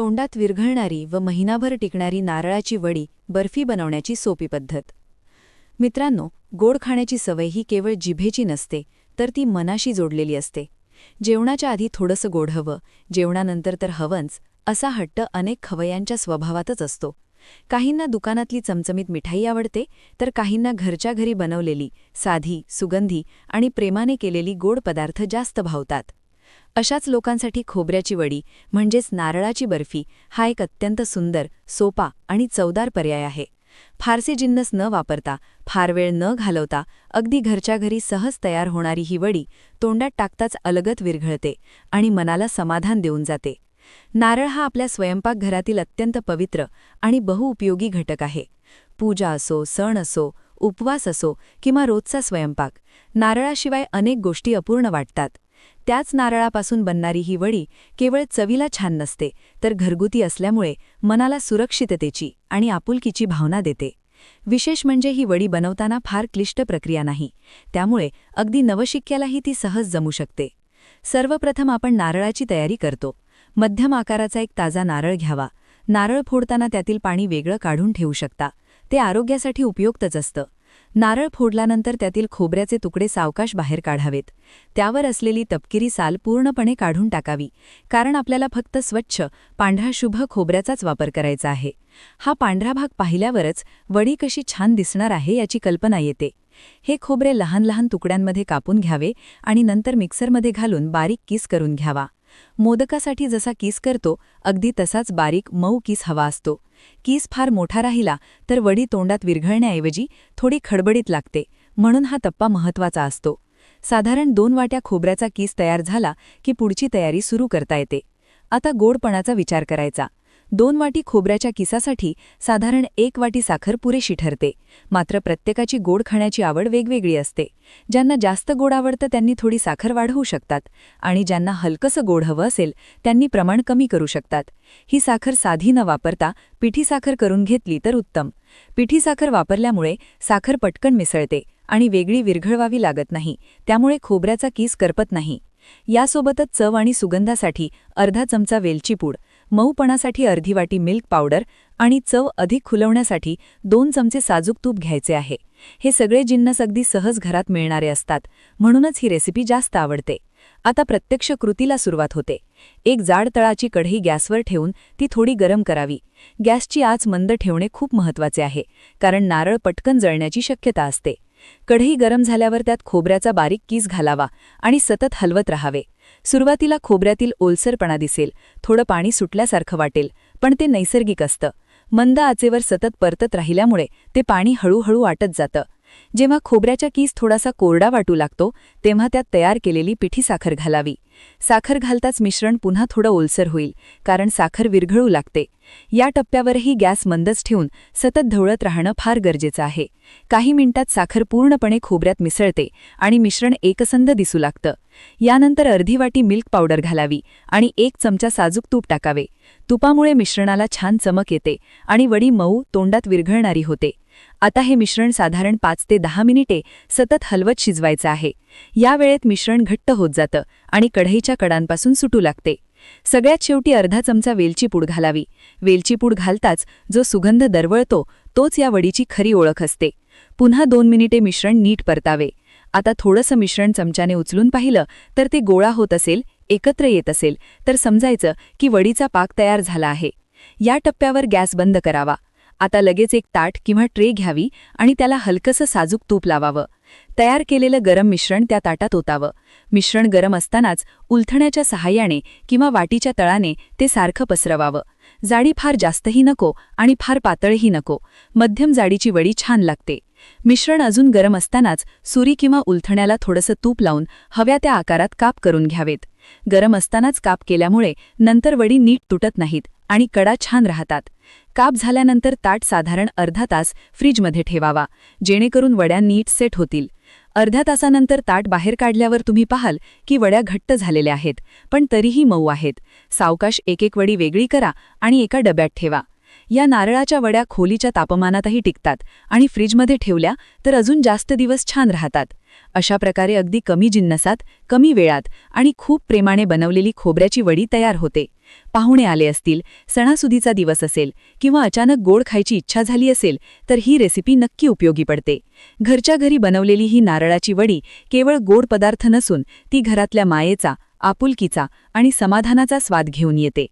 तोंडात विरघळणारी व महिनाभर टिकणारी नारळाची वडी बर्फी बनवण्याची सोपी पद्धत. मित्रांनो गोड खाण्याची सवय ही केवळ जिभेची नसते तर ती मनाशी जोडलेली असते. जेवणाच्या आधी थोडंसं गोड हवं जेवणानंतर तर हवंच असा हट्ट अनेक खवयांच्या स्वभावातच असतो. काहींना दुकानातली चमचमीत मिठाई आवडते तर काहींना घरच्या घरी बनवलेली साधी सुगंधी आणि प्रेमाने केलेली गोड पदार्थ जास्त भावतात. अशाच लोकांसाठी खोबऱ्याची वडी म्हणजेच नारळाची बर्फी हा एक अत्यंत सुंदर सोपा आणि चवदार पर्याय आहे. फारसे जिन्नस न वापरता फार वेळ न घालवता अगदी घरच्या घरी सहज तयार होणारी ही वडी तोंडात टाकताच अलगत विरघळते आणि मनाला समाधान देऊन जाते. नारळ हा आपल्या स्वयंपाकघरातील अत्यंत पवित्र आणि बहुउपयोगी घटक आहे. पूजा असो सण असो उपवास असो किंवा रोजचा स्वयंपाक नारळाशिवाय अनेक गोष्टी अपूर्ण वाटतात. त्याच नारळापासून बनणारी ही वडी केवळ चवीला छान नसते तर घरगुती असल्यामुळे मनाला सुरक्षिततेची आणि आपुलकीची भावना देते. विशेष म्हणजे ही वडी बनवताना फार क्लिष्ट प्रक्रिया नाही त्यामुळे अगदी नवशिक्यालाही ती सहज जमू शकते. सर्वप्रथम आपण नारळाची तयारी करतो. मध्यम आकाराचा एक ताजा नारळ घ्यावा. नारळ फोडताना त्यातील पाणी वेगळं काढून ठेवू शकता. ते आरोग्यासाठी उपयुक्तच असतं. नारळ फोडल्यानंतर त्यातील खोबऱ्याचे तुकडे सावकाश बाहेर काढावेत. त्यावर असलेली तपकिरी साल पूर्णपणे काढून टाकावी कारण आपल्याला फक्त स्वच्छ पांढरा शुभ खोबऱ्याचाच वापर करायचा आहे. हा पांढरा भाग पाहिल्यावरच वडी कशी छान दिसणार आहे याची कल्पना येते. हे खोबरे लहान लहान तुकड्यांमध्ये कापून घ्यावे आणि नंतर मिक्सरमध्ये घालून बारीक किस करून घ्यावा. मोदकासाठी जसा किस करतो अगदी तसाच बारीक मऊ किस हवा असतो. किस फार मोठा राहिला तर वडी तोंडात विरघळण्याऐवजी थोडी खडबडीत लागते म्हणून हा टप्पा महत्त्वाचा असतो. साधारण दोन वाट्या खोबऱ्याचा किस तयार झाला की पुढची तयारी सुरू करता येते. आता गोडपणाचा विचार करायचा. दोन वाटी खोबऱ्याच्या किसासाठी साधारण एक वाटी साखर पुरेशी ठरते. मात्र प्रत्येकाची गोड खाण्याची आवड वेगवेगळी असते. ज्यांना जास्त गोड आवडतं त्यांनी थोडी साखर वाढवू शकतात आणि ज्यांना हलकसं गोड हवं असेल त्यांनी प्रमाण कमी करू शकतात. ही साखर साधी न वापरता पिठी साखर करून घेतली तर उत्तम. पिठी साखर वापरल्यामुळे साखर पटकन मिसळते आणि वेगळी विरघळवावी लागत नाही. त्यामुळे खोबऱ्याचा किस करपत नाही. यासोबतच चव आणि सुगंधासाठी अर्धा चमचा वेलची पूड मऊपणासाठी अर्धी वाटी मिल्क पावडर आणि चव अधिक खुलवण्यासाठी दोन चमचे साजूक तूप घ्यायचे आहे. हे सगळे जिन्नस अगदी सहज घरात मिळणारे असतात. म्हणूनच ही रेसिपी जास्त आवडते. आता प्रत्यक्ष कृतीला सुरुवात होते. एक जाड तळाची कढई गॅसवर ठेवून ती थोडी गरम करावी. गॅसची आच मंद ठेवणे खूप महत्त्वाचे आहे कारण नारळ पटकन जळण्याची शक्यता असते. कढई गरम झाल्यावर त्यात खोबऱ्याचा बारीक कीस घालावा आणि सतत हलवत राहावे. सुरुवातीला खोबऱ्यातील ओलसरपणा दिसेल थोडं पाणी सुटल्यासारखं वाटेल पण ते नैसर्गिक असतं. मंद आचेवर सतत परतत राहिल्यामुळे ते पाणी हळूहळू वाटत जातं. जेव्हा खोबऱ्याच्या कीस थोडासा कोरडा वाटू लागतो तेव्हा त्यात तयार केलेली पिठी साखर घालावी. साखर घालताच मिश्रण पुन्हा थोडं ओलसर होईल कारण साखर विरघळू लागते. या टप्प्यावरही गॅस मंदच ठेवून सतत ढवळत राहणं फार गरजेचं आहे. काही मिनिटात साखर पूर्णपणे खोबऱ्यात मिसळते आणि मिश्रण एकसंध दिसू लागतं. यानंतर अर्धी वाटी मिल्क पावडर घालावी आणि एक चमचा साजूक तूप टाकावे. तुपामुळे मिश्रणाला छान चमक येते आणि वडी मऊ तोंडात विरघळणारी होते. आता हे मिश्रण साधारण पाच ते दहा मिनिटे सतत हलवत शिजवायचं आहे. या वेळेत मिश्रण घट्ट होत जातं आणि कढईच्या कडांपासून सुटू लागते. सगळ्यात शेवटी अर्धा चमचा वेलची पूड घालावी. वेलची पूड घालताच जो सुगंध दरवळतो तोच या वडीची खरी ओळख असते. पुन्हा दोन मिनिटे मिश्रण नीट परतावे. आता थोडंसं मिश्रण चमच्याने उचलून पाहिलं तर ते गोळा होत असेल एकत्र येत असेल तर समजायचं की वडीचा पाक तयार झाला आहे. या टप्प्यावर गॅस बंद करावा. आता लगेच एक ताट किंवा ट्रे घ्यावी आणि त्याला हलकसं साजूक तूप लावावं. तयार केलेलं गरम मिश्रण त्या ताटात ओतावं. मिश्रण गरम असतानाच उलथण्याच्या सहाय्याने किंवा वाटीच्या तळाने ते सारखं पसरवावं. जाडी फार जास्तही नको आणि फार पातळही नको. मध्यम जाडीची वडी छान लागते. मिश्रण अजून गरम असतानाच सुरी किंवा उलथण्याला थोडंसं तूप लावून हव्या त्या आकारात काप करून घ्यावेत. गरम असतानाच काप केल्यामुळे नंतर वडी नीट तुटत नाहीत आणि कडा छान राहतात. काप झाल्यानंतर ताट साधारण अर्धा तास फ्रीजमध्ये ठेवावा. जेणेकरून वड्या नीट सेट होतील. अर्ध्या तासानंतर ताट बाहेर काढल्यावर तुम्ही पाहाल की वड्या घट्ट झालेल्या आहेत पण तरीही मऊ आहेत. सावकाश एक एक वडी वेगळी करा आणि एका डब्यात ठेवा. या नारळाच्या वड्या खोलीच्या तापमानातही टिकतात आणि फ्रीजमध्ये ठेवल्या तर अजून जास्त दिवस छान राहतात. अशा प्रकारे अगदी कमी जिन्नसात कमी वेळात आणि खूप प्रेमाने बनवलेली खोबऱ्याची वडी तयार होते. पाहुणे आले असतील सणासुदीचा दिवस असेल किंवा अचानक गोड खायची इच्छा झाली असेल तर ही रेसिपी नक्की उपयोगी पडते. घरच्या घरी बनवलेली ही नारळाची वडी केवळ गोड पदार्थ नसून ती घरातल्या मायेचा आपुलकीचा आणि समाधानाचा स्वाद घेऊन येते.